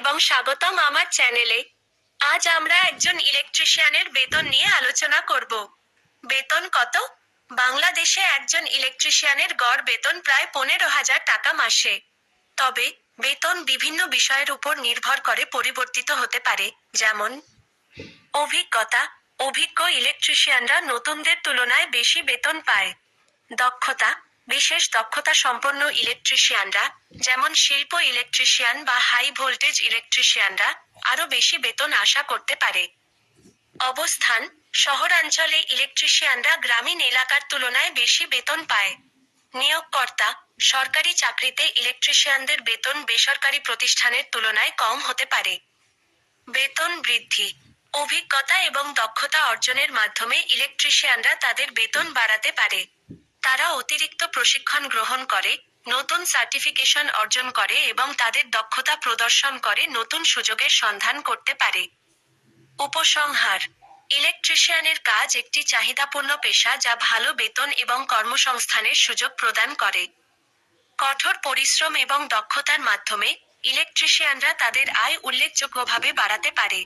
এবং স্বাগতম আমার চ্যানেলে আজ আমরা একজন ইলেকট্রিশিয়ানের বেতন নিয়ে আলোচনা করব। বেতন কত? বাংলাদেশে একজন ইলেকট্রিশিয়ানের গড় বেতন প্রায় পনেরো হাজার টাকা মাসে। তবে বেতন বিভিন্ন বিষয়ের উপর নির্ভর করে পরিবর্তিত হতে পারে, যেমন অভিজ্ঞতা, অভিজ্ঞ ইলেকট্রিশিয়ানরা নতুনদের তুলনায় বেশি বেতন পায়, দক্ষতা বিশেষ দক্ষতা সম্পন্ন ইলেকট্রিশিয়ানরা যেমন শিল্প ইলেকট্রিশিয়ান বা হাই ভোল্টেজ ইলেকট্রিশিয়ানরা আরও বেশি বেতন আশা করতে পারে। অবস্থান, শহরাঞ্চলে ইলেকট্রিশিয়ানরা গ্রামীণ এলাকার তুলনায় বেশি বেতন পায়। নিয়োগকর্তা, সরকারি চাকরিতে ইলেকট্রিশিয়ানদের বেতন বেসরকারি প্রতিষ্ঠানের তুলনায় কম হতে পারে। বেতন বৃদ্ধি, অভিজ্ঞতা এবং দক্ষতা অর্জনের মাধ্যমে ইলেকট্রিশিয়ানরা তাদের বেতন বাড়াতে পারে। তারা অতিরিক্ত প্রশিক্ষণ গ্রহণ করে, নতুন সার্টিফিকেশন অর্জন করে এবং তাদের দক্ষতা প্রদর্শন করে নতুন সুযোগের সন্ধান করতে পারে। উপসংহার ইলেকট্রিশিয়ানের কাজ একটি চাহিদাপূর্ণ পেশা যা ভালো বেতন এবং কর্মসংস্থানের সুযোগ প্রদান করে। কঠোর পরিশ্রম এবং দক্ষতার মাধ্যমে ইলেকট্রিশিয়ানরা তাদের আয় উল্লেখযোগ্যভাবে বাড়াতে পারে।